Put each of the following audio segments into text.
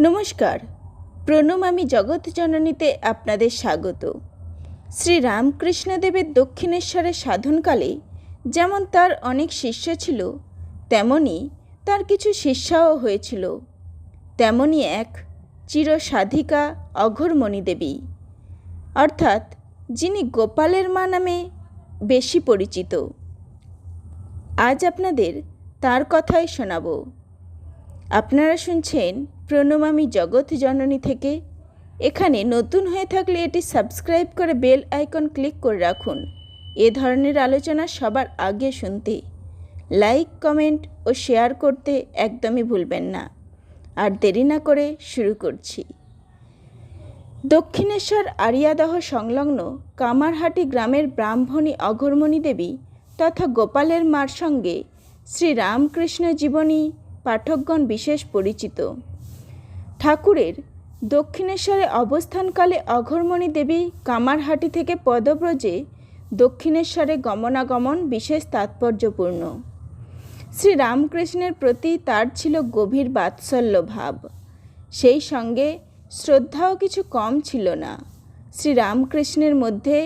নমস্কার। প্রণম আমি জগৎ জননীতে আপনাদের স্বাগত। শ্রী রামকৃষ্ণদেবের দক্ষিণেশ্বরে সাধনকালে যেমন তার অনেক শিষ্য ছিল, তেমনি তার কিছু শিষ্যাও হয়েছিল। তেমনি এক চিরসাধিকা অঘরমণি দেবী। অর্থাৎ যিনি গোপালের মা নামে বেশি পরিচিত। আজ আপনাদের তার কথাই শোনাবো। আপনারা শুনছেন প্রণমামি জগৎ জননী থেকে। এখানে নতুন হয়ে থাকলে এটি সাবস্ক্রাইব করে বেল আইকন ক্লিক করে রাখুন। এ ধরনের আলোচনা সবার আগে শুনতে লাইক, কমেন্ট ও শেয়ার করতে একদমই ভুলবেন না। আর দেরি না করে শুরু করছি। দক্ষিণেশ্বর আরিয়াদহ সংলগ্ন কামারহাটি গ্রামের ব্রাহ্মণী অঘরমণি দেবী তথা গোপালের মার সঙ্গে শ্রী রামকৃষ্ণ জীবনী পাঠকগণ বিশেষ পরিচিত। ঠাকুরের দক্ষিণেশ্বরে অবস্থানকালে অঘরমণি দেবী কামারহাটি থেকে পদব্রজে দক্ষিণেশ্বরে গমনাগমন বিশেষ তাৎপর্যপূর্ণ। শ্রী রামকৃষ্ণের প্রতি তার ছিল গভীর বাৎসল্য ভাব সেই সঙ্গে শ্রদ্ধাও কিছু কম ছিল না। শ্রী রামকৃষ্ণের মধ্যে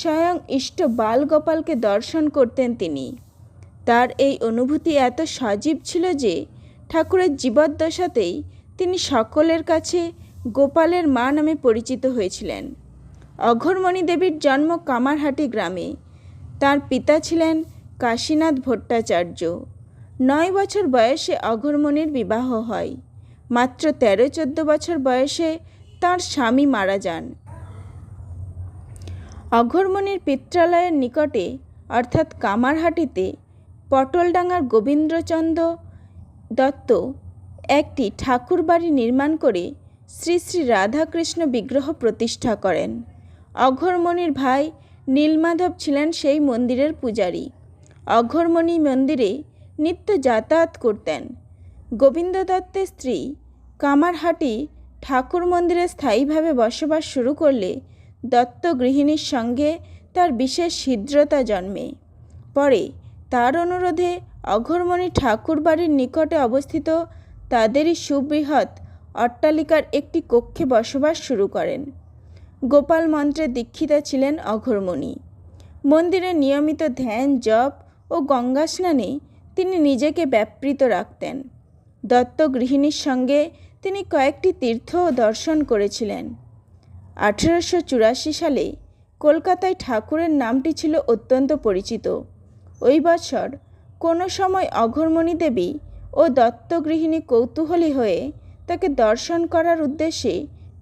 স্বয়ং ইষ্ট বালগোপালকে দর্শন করতেন তিনি। তার এই অনুভূতি এত সজীব ছিল যে ঠাকুরের জীবদ্দশাতেই তিনি সকলের কাছে গোপালের মা নামে পরিচিত হয়েছিলেন। অঘরমণি দেবীর জন্ম কামারহাটি গ্রামে। তার পিতা ছিলেন কাশীনাথ ভট্টাচার্য। নয় বছর বয়সে অঘরমণির বিবাহ হয়। মাত্র তেরো চোদ্দ বছর বয়সে তার স্বামী মারা যান। অঘরমণির পিত্রালয়ের নিকটে, অর্থাৎ কামারহাটিতে, পটলডাঙ্গার গোবিন্দ্রচন্দ্র দত্ত একটি ঠাকুরবাড়ি নির্মাণ করে শ্রী শ্রী রাধাকৃষ্ণ বিগ্রহ প্রতিষ্ঠা করেন। অঘরমণির ভাই নীলমাধব ছিলেন সেই মন্দিরের পূজারী। অঘরমণি মন্দিরে নিত্য যাতায়াত করতেন। গোবিন্দ দত্তের স্ত্রী কামারহাটি ঠাকুর মন্দিরে স্থায়ীভাবে বসবাস শুরু করলে দত্ত গৃহিণীর সঙ্গে তার বিশেষ হৃদ্রতা জন্মে। পরে তার অনুরোধে অঘরমণি ঠাকুর বাড়ির নিকটে অবস্থিত তাদেরই সুবৃহৎ অট্টালিকার একটি কক্ষে বসবাস শুরু করেন। গোপাল মন্ত্রে দীক্ষিতা ছিলেন অঘরমণি। মন্দিরে নিয়মিত ধ্যান, জপ ও গঙ্গা স্নানে তিনি নিজেকে ব্যাপৃত রাখতেন। দত্ত গৃহিণীর সঙ্গে তিনি কয়েকটি তীর্থ ও দর্শন করেছিলেন। আঠেরোশো চুরাশি সালে কলকাতায় ঠাকুরের নামটি ছিল অত্যন্ত পরিচিত। ওই বছর কোনো সময় অঘরমণি দেবী ও দত্তগৃহিণী কৌতূহলী হয়ে তাকে দর্শন করার উদ্দেশ্যে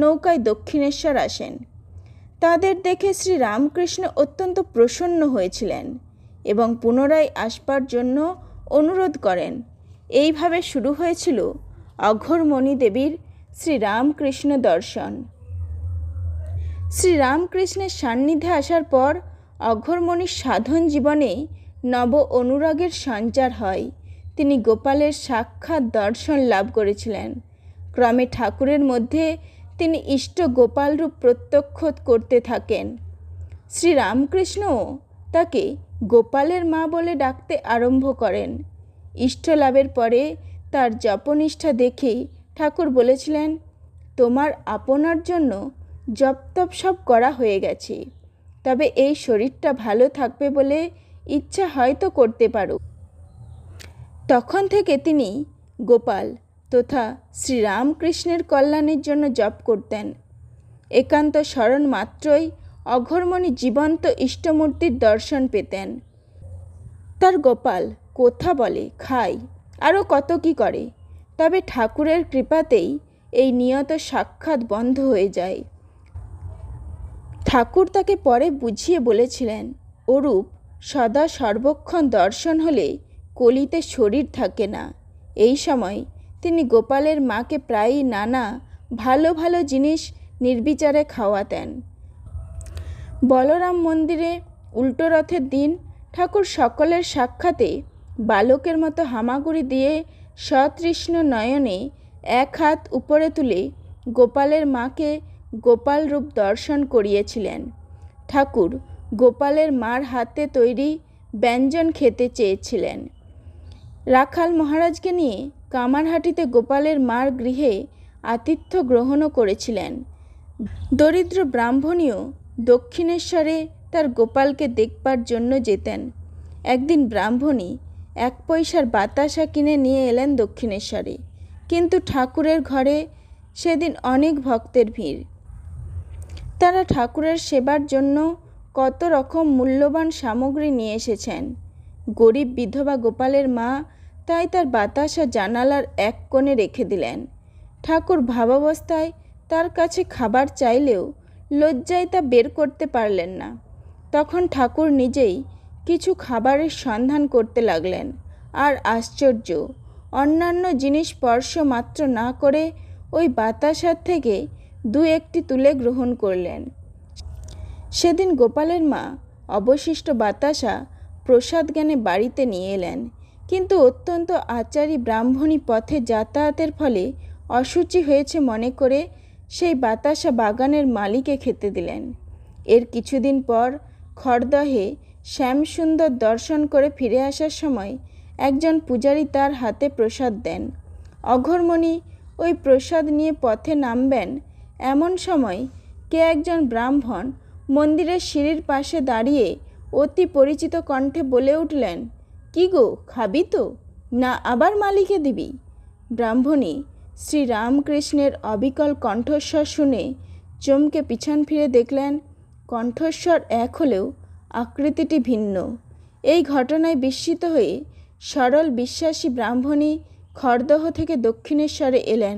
নৌকায় দক্ষিণেশ্বর আসেন। তাদের দেখে শ্রী রামকৃষ্ণ অত্যন্ত প্রসন্ন হয়েছিলেন এবং পুনরায় আসবার জন্য অনুরোধ করেন। এইভাবে শুরু হয়েছিল অঘরমণি দেবীর শ্রীরামকৃষ্ণ দর্শন। শ্রীরামকৃষ্ণের সান্নিধ্যে আসার পর অঘরমণির সাধন জীবনে নব অনুরাগের সঞ্চার হয়। তিনি গোপালের সাক্ষাৎ দর্শন লাভ করেছিলেন। ক্রমে ঠাকুরের মধ্যে তিনি ইষ্ট গোপাল রূপ প্রত্যক্ষ করতে থাকেন। শ্রী রামকৃষ্ণও তাকে গোপালের মা বলে ডাকতে আরম্ভ করেন। ইষ্ট লাভের পরে তার জপনিষ্ঠা দেখেই ঠাকুর বলেছিলেন, তোমার আপনার জন্য জপ তপ সব করা হয়ে গেছে। তবে এই শরীরটা ভালো থাকবে বলে ইচ্ছা হয়তো করতে পারো তখন থেকে তিনি গোপাল তথা শ্রীরামকৃষ্ণের কল্যাণের জন্য জপ করতেন। একান্ত স্মরণ মাত্রই অঘরমণি জীবন্ত ইষ্টমূর্তির দর্শন পেতেন। তার গোপাল, কথা বলে? খায় আরও কত কি করে? তবে ঠাকুরের কৃপাতেই এই নিয়ত সাক্ষাৎ বন্ধ হয়ে যায়। ঠাকুর তাকে পরে বুঝিয়ে বলেছিলেন, ওরূপ সদা সর্বক্ষণ দর্শন হলে কলিতে শরীর থাকে না। এই সময় তিনি গোপালের মাকে প্রায়ই নানা ভালো ভালো জিনিস নির্বিচারে খাওয়াতেন। বলরাম মন্দিরে উল্টো রথের দিন ঠাকুর সকলের সাক্ষাতে বালকের মতো হামাগুড়ি দিয়ে সতৃষ্ণ নয়নে এক হাত উপরে তুলে গোপালের মাকে গোপাল রূপ দর্শন করিয়েছিলেন। ঠাকুর গোপালের মার হাতে তৈরি ব্যঞ্জন খেতে চেয়েছিলেন। রাখাল মহারাজকে নিয়ে কামারহাটিতে গোপালের মার গৃহে আতিথ্য গ্রহণও করেছিলেন। দরিদ্র ব্রাহ্মণীও দক্ষিণেশ্বরে তার গোপালকে দেখবার জন্য যেতেন। একদিন ব্রাহ্মণী এক পয়সার বাতাসা কিনে নিয়ে এলেন দক্ষিণেশ্বরে, কিন্তু ঠাকুরের ঘরে সেদিন অনেক ভক্তের ভিড়। তারা ঠাকুরের সেবার জন্য কত রকম মূল্যবান সামগ্রী নিয়ে এসেছেন? গরিব বিধবা গোপালের মা তাই তার বাতাসা জানালার এক কোণে রেখে দিলেন। ঠাকুর ভাবাবস্থায় তার কাছে খাবার চাইলেও লজ্জায় তা বের করতে পারলেন না। তখন ঠাকুর নিজেই কিছু খাবারের সন্ধান করতে লাগলেন। আর আশ্চর্য, অন্যান্য জিনিস স্পর্শ মাত্র না করে ওই বাতাসার থেকে দু একটি তুলে গ্রহণ করলেন। সেদিন গোপালের মা অবশিষ্ট বাতাসা প্রসাদ জ্ঞানে বাড়িতে নিয়ে এলেন। কিন্তু অত্যন্ত আচারী ব্রাহ্মণী পথে যাতায়াতের ফলে অসুচি হয়েছে মনে করে সেই বাতাসা বাগানের মালিকে খেতে দিলেন। এর কিছুদিন পর খড়দহে শ্যামসুন্দর দর্শন করে ফিরে আসার সময় একজন পূজারী তার হাতে প্রসাদ দেন। অঘরমণি ওই প্রসাদ নিয়ে পথে নামবেন এমন সময় কে একজন ব্রাহ্মণ মন্দিরের সিঁড়ির পাশে দাঁড়িয়ে অতি পরিচিত কণ্ঠে বলে উঠলেন, কি গো, খাবি তো? না আবার মালিকে দিবি? ব্রাহ্মণী শ্রী রামকৃষ্ণের অবিকল কণ্ঠস্বর শুনে চমকে পিছন ফিরে দেখলেন, কণ্ঠস্বর এক হলেও আকৃতিটি ভিন্ন। এই ঘটনায় বিস্মিত হয়ে সরল বিশ্বাসী ব্রাহ্মণী খড়দহ থেকে দক্ষিণেশ্বরে এলেন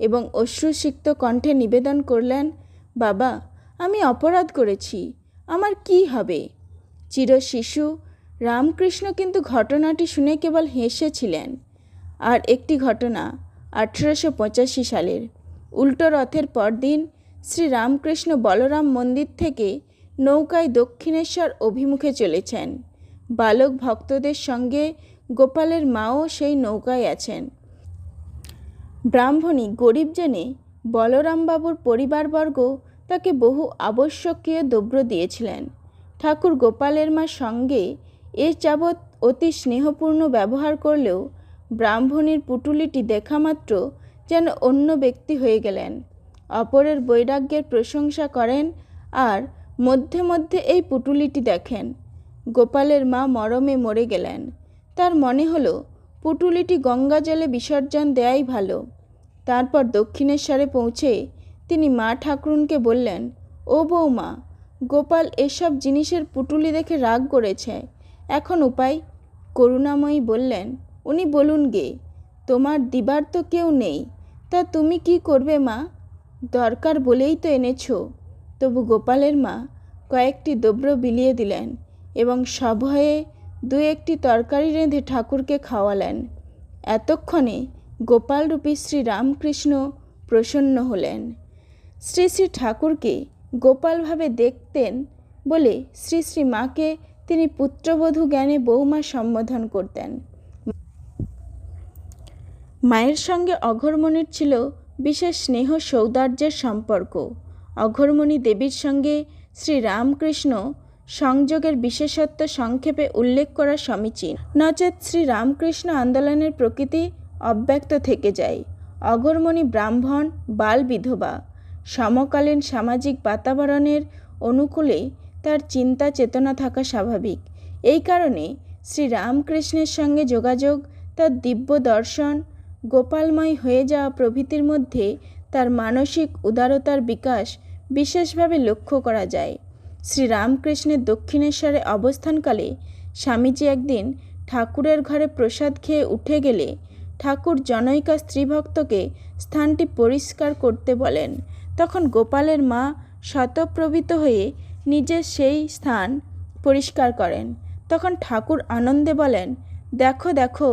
এবং অশ্রুসিক্ত কণ্ঠে নিবেদন করলেন, বাবা আমি অপরাধ করেছি। আমার কি হবে? চির শিশু, রামকৃষ্ণ কিন্তু ঘটনাটি শুনে কেবল হেসেছিলেন। আর একটি ঘটনা, আঠেরোশো পঁচাশি সালের, উল্টো রথের পরদিন শ্রী রামকৃষ্ণ বলরাম মন্দির থেকে নৌকায় দক্ষিণেশ্বর অভিমুখে চলেছেন। বালক ভক্তদের সঙ্গে গোপালের মাও সেই নৌকায় আছেন। ব্রাহ্মণী গরিব জেনে বলরামবাবুর পরিবারবর্গ তাকে বহু আবশ্যকীয় দ্রব্য দিয়েছিলেন। ঠাকুর গোপালের মা সঙ্গে এ যাবৎ অতি স্নেহপূর্ণ ব্যবহার করলেও ব্রাহ্মণীর পুটুলিটি দেখামাত্র যেন অন্য ব্যক্তি হয়ে গেলেন। অপরের বৈরাগ্যের প্রশংসা করেন আর মধ্যে মধ্যে এই পুটুলিটি দেখেন। গোপালের মা মরমে মরে গেলেন। তার মনে হলো, পুটুলিটি গঙ্গা জলে বিসর্জন দেয়াই ভালো। তারপর দক্ষিণেশ্বরে পৌঁছে তিনি মা ঠাকুরুনকে বললেন, ও বৌমা, গোপাল এসব জিনিসের পুটুলি দেখে রাগ করেছে। এখন উপায়? করুণাময়ী বললেন, উনি বলুন গে, তোমার দিবার তো কেউ নেই, তা তুমি কি করবে মা? দরকার বলেই তো এনেছো। তবু গোপালের মা কয়েকটি দ্রব্য বিলিয়ে দিলেন এবং সভয়ে দু একটি তরকারি রেঁধে ঠাকুরকে খাওয়ালেন। এতক্ষণে গোপালরূপী শ্রী রামকৃষ্ণ প্রসন্ন হলেন। শ্রী শ্রী ঠাকুরকে গোপালভাবে দেখতেন বলে শ্রী শ্রী মাকে তিনি পুত্রবধূ জ্ঞানে বৌমা সম্বোধন করতেন। মায়ের সঙ্গে অঘরমণির ছিল বিশেষ স্নেহ সৌদার্যের সম্পর্ক। অঘরমণি দেবীর সঙ্গে শ্রী রামকৃষ্ণ সংযোগের বিশেষত্ব সংক্ষেপে উল্লেখ করা সমীচীন। নচেত শ্রী রামকৃষ্ণ আন্দোলনের প্রকৃতি অব্যক্ত থেকে যায়। অগরমণি ব্রাহ্মণ, বাল বিধবা। সমকালীন সামাজিক বাতাবরণের অনুকূলে তার চিন্তা চেতনা থাকা স্বাভাবিক। এই কারণে শ্রী রামকৃষ্ণের সঙ্গে যোগাযোগ, তার দিব্য দর্শন, গোপালময় হয়ে যাওয়া প্রভৃতির মধ্যে তার মানসিক উদারতার বিকাশ বিশেষভাবে লক্ষ্য করা যায়। শ্রী রামকৃষ্ণের দক্ষিণেশ্বরে অবস্থানকালে স্বামীজি একদিন ঠাকুরের ঘরে প্রসাদ খেয়ে উঠে গেলে ঠাকুর জনৈকা স্ত্রীভক্তকে স্থানটি পরিষ্কার করতে বলেন। তখন গোপালের মা শতপ্রবিত হয়ে নিজের সেই স্থান পরিষ্কার করেন। তখন ঠাকুর আনন্দে বলেন, দেখো দেখো,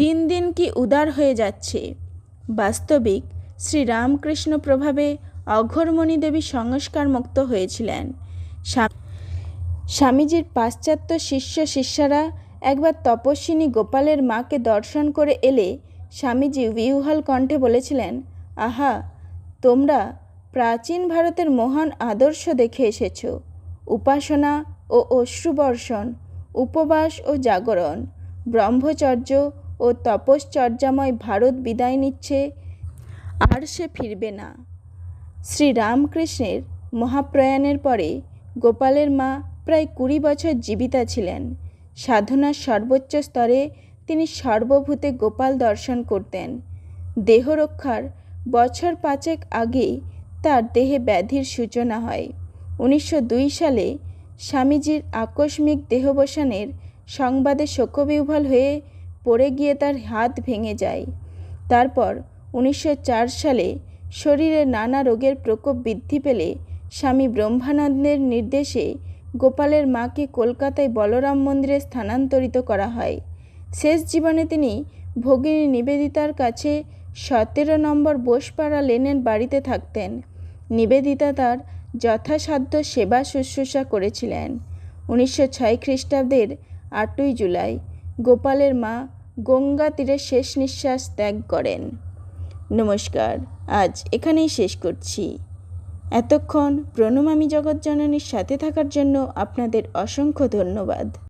দিন দিন কি উদার হয়ে যাচ্ছে। বাস্তবিক শ্রীরামকৃষ্ণ প্রভাবে অঘরমণি দেবী সংস্কার মুক্ত হয়েছিলেন স্বামীজির পাশ্চাত্য শিষ্য শিষ্যারা একবার তপস্বিনী গোপালের মাকে দর্শন করে এলে স্বামীজি বিউহল কণ্ঠে বলেছিলেন, আহা, তোমরা প্রাচীন ভারতের মহান আদর্শ দেখে এসেছ। উপাসনা ও অশ্রুবর্ষণ, উপবাস ও জাগরণ, ব্রহ্মচর্য ও তপশ্চর্যাময় ভারত বিদায় নিচ্ছে, আর সে ফিরবে না। শ্রী রামকৃষ্ণের মহাপ্রয়াণের পরে গোপালের মা প্রায় কুড়ি বছর জীবিতা ছিলেন। সাধনার সর্বোচ্চ স্তরে তিনি সর্বভূতে গোপাল দর্শন করতেন। দেহরক্ষার বছর পাঁচেক আগে তার দেহে ব্যাধির সূচনা হয়। উনিশশো দুই সালে স্বামীজির আকস্মিক দেহবসানের সংবাদে শোকবিহ্বল হয়ে পড়ে গিয়ে তার হাত ভেঙে যায়। তারপর উনিশশো চার সালে শরীরে নানা রোগের প্রকোপ বৃদ্ধি পেলে স্বামী ব্রহ্মানন্দের নির্দেশে গোপালের মাকে কলকাতায় বলরাম মন্দিরে স্থানান্তরিত করা হয়। শেষ জীবনে তিনি ভগিনী নিবেদিতার কাছে সতেরো নম্বর বোসপাড়া লেনের বাড়িতে থাকতেন। নিবেদিতা তার যথাসাধ্য সেবা শুশ্রূষা করেছিলেন। উনিশশো ছয় খ্রিস্টাব্দের আটই জুলাই গোপালের মা গঙ্গা তীরে শেষ নিঃশ্বাস ত্যাগ করেন। নমস্কার, আজ এখানেই শেষ করছি। এতক্ষণ প্রণমামী জগৎজননীর সাথে থাকার জন্য আপনাদের অসংখ্য ধন্যবাদ।